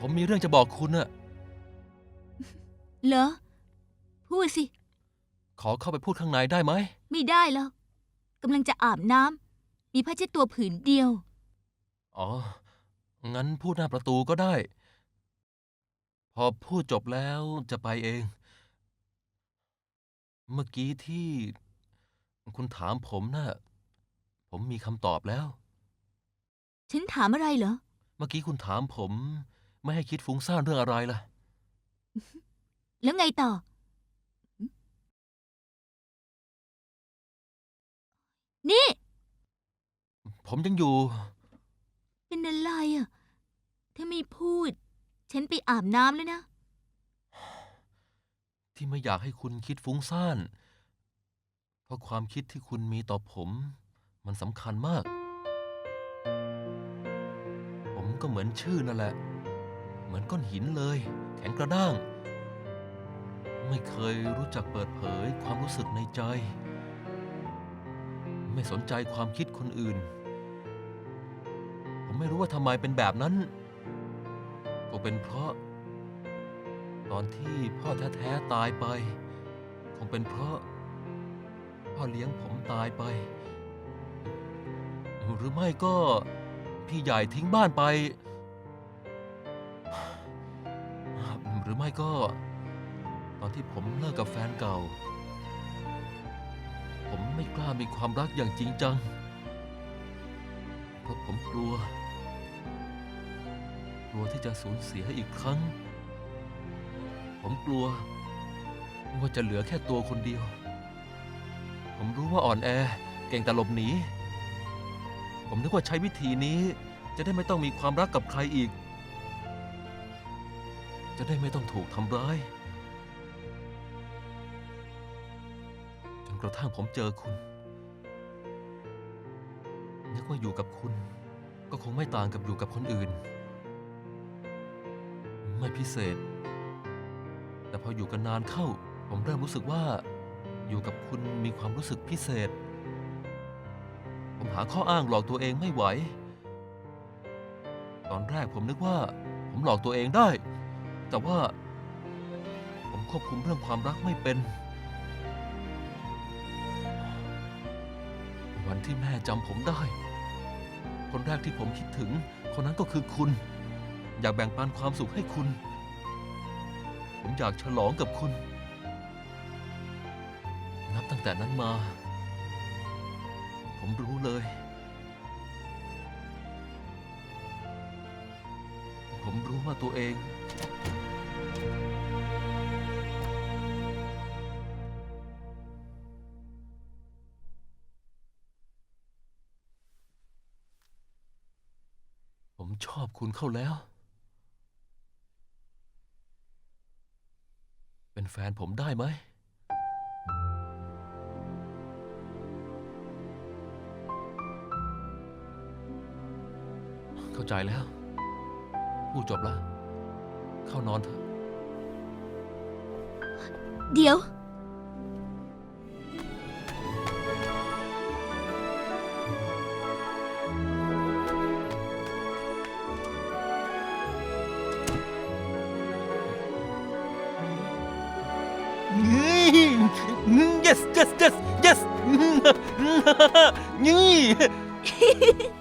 ผมมีเรื่องจะบอกคุณน่ะ เหรอ พูดสิ ขอเข้าไปพูดข้างในได้ไหม ไม่ได้หรอกกำลังจะอาบน้ำมีผ้าเช็ดตัวผืนเดียว อ๋อ งั้นพูดหน้าประตูก็ได้ พอพูดจบแล้วจะไปเอง เมื่อกี้ที่คุณถามผมน่ะ ผมมีคำตอบแล้ว ฉันถามอะไรเหรอ เมื่อกี้คุณถามผม ไม่ให้คิดฟุ้งซ่านเรื่องอะไรล่ะ แล้วไงต่อ นี่ ผมยังอยู่ เป็นอะไรอะ ถ้าไม่พูด ฉันไปอาบน้ำแล้วนะ ที่ไม่อยากให้คุณคิดฟุ้งซ่าน เพราะความคิดที่คุณมีต่อผม มันสำคัญมาก ผมก็เหมือนชื่อนั่นแหละเห มือนก้อนหินเลย แข็งกระด้าง ไม่เคยรู้จักเปิดเผยความรู้สึกในใจ ไม่สนใจความคิดคนอื่น ผมไม่รู้ว่าทำไมเป็นแบบนั้น ก็เป็นเพราะ ตอนที่พ่อแท้ๆตายไป คงเป็นเพราะ พ่อเลี้ยงผมตายไป หรือไม่ก็พี่ใหญ่ทิ้งบ้านไป หรือไม่ก็ ตอนที่ผมเลิกกับแฟนเก่า ผมไม่กล้ามีความรักอย่างจริงจัง เพราะผมกลัว กลัวที่จะสูญเสียอีกครั้ง ผมกลัว ว่าจะเหลือแค่ตัวคนเดียว ผมรู้ว่าอ่อนแอเก่งแต่หลบหนี ผมนึกว่าใช้วิธีนี้จะได้ไม่ต้องมีความรักกับใครอีก จะได้ไม่ต้องถูกทำร้ายจนกระทั่งผมเจอคุณ นึกว่าอยู่กับคุณ ก็คงไม่ต่างกับอยู่กับคนอื่น ไม่พิเศษ แต่พออยู่กันนานเข้า ผมเริ่มรู้สึกว่า อยู่กับคุณมีความรู้สึกพิเศษ ผมหาข้ออ้างหลอกตัวเองไม่ไหว ตอนแรกผมนึกว่า ผมหลอกตัวเองได้ แต่ว่า ผมควบคุมเรื่องความรักไม่เป็น วันที่แม่จำผมได้ คนแรกที่ผมคิดถึง คนนั้นก็คือคุณ อยากแบ่งปันความสุขให้คุณ ผมอยากฉลองกับคุณ นับตั้งแต่นั้นมา ผมรู้เลยผมรู้ว่าตัวเอง ชอบคุณเข้าแล้ว เป็นแฟนผมได้ไหม เข้าใจแล้ว พูดจบแล้ว เข้านอนเถอะ เดี๋ยว yes, yes, yes, yes.